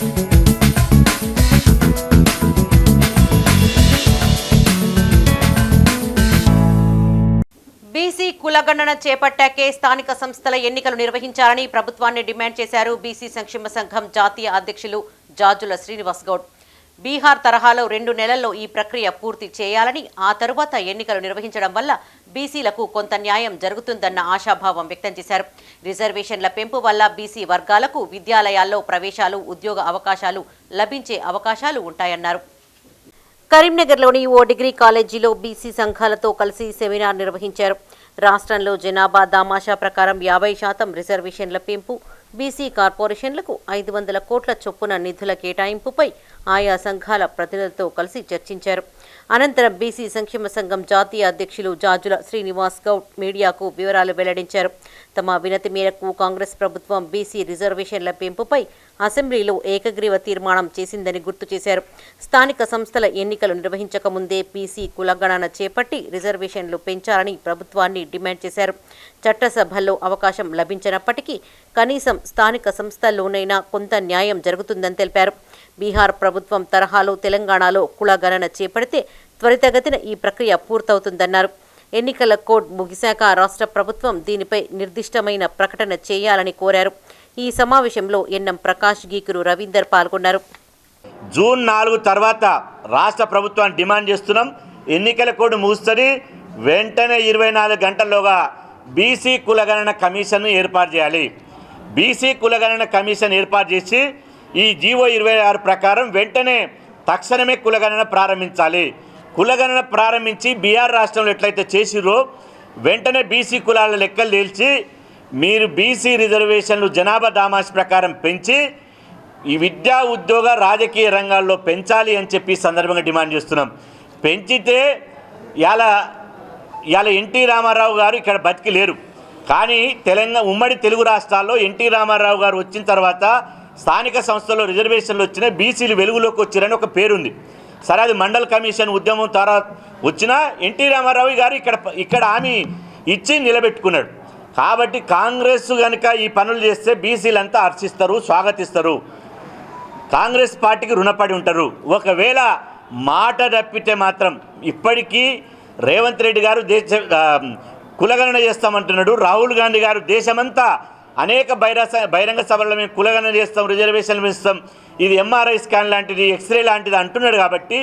BC కులగణన చేపట్టాకే స్థానిక సంస్థల ఎన్నికలు నిర్వహించాలని ప్రభుత్వాన్ని డిమాండ్ చేశారు బీసీ సంక్షేమ సంఘం జాతీయ అధ్యక్షులు జాజుల శ్రీనివాస్ గౌడ్. బీహార్ తరహాలో రెండు నెలల్లో ఈ ప్రక్రియ పూర్తి చేయాలని ఆ తరువాత ఎన్నికలు నిర్వహించడం వల్ల బీసీలకు కొంత న్యాయం జరుగుతుందన్న ఆశాభావం వ్యక్తం చేశారు. రిజర్వేషన్ల పెంపు వల్ల బీసీ వర్గాలకు విద్యాలయాల్లో ప్రవేశాలు ఉద్యోగ అవకాశాలు లభించే అవకాశాలు ఉంటాయన్నారు. కరీంనగర్లోని ఓ డిగ్రీ కాలేజీలో బీసీ సంఘాలతో కలిసి సెమినార్ నిర్వహించారు. రాష్ట్రంలో జనాభా దామాషా ప్రకారం యాభై శాతం రిజర్వేషన్ల పెంపు బీసీ కార్పొరేషన్లకు ఐదు వందల కోట్ల చొప్పున నిధుల కేటాయింపుపై ఆయా సంఘాల ప్రతినిధులతో కలిసి చర్చించారు. అనంతరం బీసీ సంక్షేమ సంఘం జాతీయ అధ్యక్షులు జాజుల శ్రీనివాస్ గౌడ్ మీడియాకు వివరాలు వెల్లడించారు. తమ వినతి మేరకు కాంగ్రెస్ ప్రభుత్వం బీసీ రిజర్వేషన్ల పెంపుపై అసెంబ్లీలో ఏకగ్రీవ తీర్మానం చేసిందని గుర్తు చేశారు. స్థానిక సంస్థల ఎన్నికలు నిర్వహించకముందే బీసీ కులగణన చేపట్టి రిజర్వేషన్లు పెంచాలని ప్రభుత్వాన్ని డిమాండ్ చేశారు. చట్టసభల్లో అవకాశం లభించినప్పటికీ కనీసం స్థానిక సంస్థల్లోనైనా కొంత న్యాయం జరుగుతుందని తెలిపారు. బీహార్ ప్రభుత్వం తరహాలో తెలంగాణలో కులగణన చేపడితే త్వరితగతిన ఈ ప్రక్రియ పూర్తవుతుందన్నారు. ఎన్నికల కోడ్ ముగిశాక రాష్ట్ర ప్రభుత్వం దీనిపై నిర్దిష్టమైన ప్రకటన చేయాలని కోరారు. ఈ సమావేశంలో ఎన్ఎం ప్రకాష్ గీకురు రవీందర్ పాల్గొన్నారు. జూన్ నాలుగు తర్వాత రాష్ట్ర ప్రభుత్వాన్ని డిమాండ్ చేస్తున్నాం. ఎన్నికల కోడ్ ముగుస్తుంది. వెంటనే ఇరవై నాలుగు గంటల్లోగా బీసీ కులగణన కమిషన్ను ఏర్పాటు చేయాలి. బీసీ కులగణన కమిషన్ ఏర్పాటు చేసి ఈ జీవో ఇరవై ఆరు ప్రకారం వెంటనే తక్షణమే కులగణన ప్రారంభించాలి. కులగణన ప్రారంభించి బీఆర్ రాష్ట్రంలో ఎట్లయితే చేసిరో వెంటనే బీసీ కులాల లెక్కలు తేల్చి మీరు బీసీ రిజర్వేషన్లు జనాభా దామాష్ ప్రకారం పెంచి ఈ విద్యా ఉద్యోగ రాజకీయ రంగాల్లో పెంచాలి అని చెప్పి సందర్భంగా డిమాండ్ చేస్తున్నాం. పెంచితే ఇలా ఇవాళ ఎన్టీ రామారావు గారు ఇక్కడ బతికి లేరు కానీ తెలంగాణ ఉమ్మడి తెలుగు రాష్ట్రాల్లో ఎన్టీ రామారావు గారు వచ్చిన తర్వాత స్థానిక సంస్థల్లో రిజర్వేషన్లు వచ్చినా బీసీలు వెలుగులోకి వచ్చారని ఒక పేరుంది. సరే అది మండల్ కమిషన్ ఉద్యమం తర్వాత వచ్చినా ఎన్టీ రామారావు గారు ఇక్కడ ఇక్కడ హామీ ఇచ్చి నిలబెట్టుకున్నాడు. కాబట్టి కాంగ్రెస్ కనుక ఈ పనులు చేస్తే బీసీలంతా హర్షిస్తారు స్వాగతిస్తారు. కాంగ్రెస్ పార్టీకి రుణపడి ఉంటారు. ఒకవేళ మాట తప్పితే మాత్రం ఇప్పటికీ రేవంత్ రెడ్డి గారు దేశ కులగణన చేస్తామంటున్నాడు. రాహుల్ గాంధీ గారు దేశమంతా అనేక బైరస బహిరంగ సభల్లో మేము కులగన చేస్తాం రిజర్వేషన్లు ఇస్తాం ఇది ఎంఆర్ఐ స్కాన్ లాంటిది ఎక్స్రే లాంటిది అంటున్నాడు కాబట్టి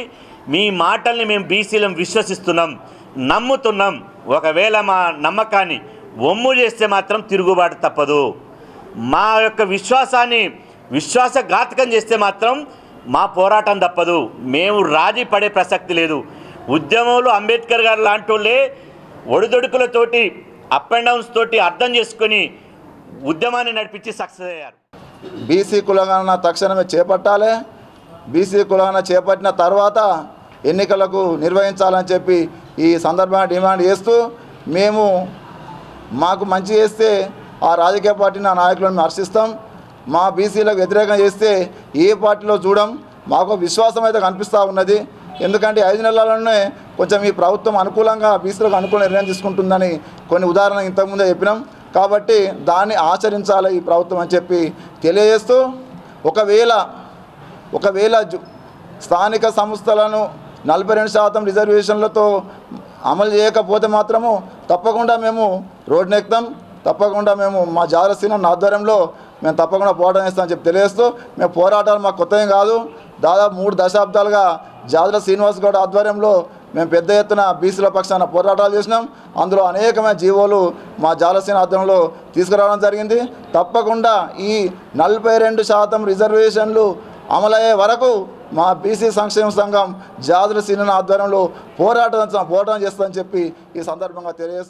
మీ మాటల్ని మేము బీసీలం విశ్వసిస్తున్నాం నమ్ముతున్నాం. ఒకవేళ మా నమ్మకాన్ని ఒమ్ము చేస్తే మాత్రం తిరుగుబాటు తప్పదు. మా యొక్క విశ్వాసాన్ని విశ్వాసఘాతకం చేస్తే మాత్రం మా పోరాటం తప్పదు. మేము రాజీ పడే ప్రసక్తి లేదు. ఉద్యమంలో అంబేద్కర్ గారు లాంటి వాళ్ళే ఒడిదొడుకులతోటి అప్ అండ్ డౌన్స్ తోటి అర్థం చేసుకొని ఉద్యమాన్ని నడిపించి సక్సెస్ అయ్యారు. బీసీ కులగణన తక్షణమే చేపట్టాలి. బీసీ కులగణన చేపట్టిన తర్వాత ఎన్నికలకు నిర్వహించాలని చెప్పి ఈ సందర్భంగా డిమాండ్ చేస్తూ మేము మాకు మంచి చేస్తే ఆ రాజకీయ పార్టీ నా నాయకులను హర్షిస్తాం. మా బీసీలకు వ్యతిరేకం చేస్తే ఏ పార్టీలో చూడం. మాకు విశ్వాసం అయితే కనిపిస్తూ ఉన్నది. ఎందుకంటే ఐదు నెలలలోనే కొంచెం ఈ ప్రభుత్వం అనుకూలంగా బీసీలకు అనుకూల నిర్ణయం తీసుకుంటుందని కొన్ని ఉదాహరణ ఇంతకుముందే చెప్పినాం. కాబట్టి దాన్ని ఆచరించాలి ఈ ప్రభుత్వం అని చెప్పి తెలియజేస్తూ ఒకవేళ ఒకవేళ స్థానిక సంస్థలను నలభై రెండు శాతం రిజర్వేషన్లతో అమలు చేయకపోతే మాత్రము తప్పకుండా మేము రోడ్నెక్తాం తప్పకుండా మేము మా జాగ్రత్త ఆధ్వర్యంలో మేము తప్పకుండా పోరాటం చేస్తామని చెప్పి తెలియజేస్తూ మేము పోరాటాలు మాకు కొత్త కాదు. దాదాపు మూడు దశాబ్దాలుగా జాదర శ్రీనివాస్ గౌడ్ ఆధ్వర్యంలో మేము పెద్ద ఎత్తున బీసీల పక్షాన పోరాటాలు చేసినాం. అందులో అనేకమైన జీవోలు మా జాలసేన ఆధ్వర్యంలో తీసుకురావడం జరిగింది. తప్పకుండా ఈ నలభై రెండు శాతం రిజర్వేషన్లు అమలయ్యే వరకు మా బీసీ సంక్షేమ సంఘం జాతుల సీనియర్ ఆధ్వర్యంలో పోరాటం పోరాటం చేస్తుందని చెప్పి ఈ సందర్భంగా తెలియజేస్తూ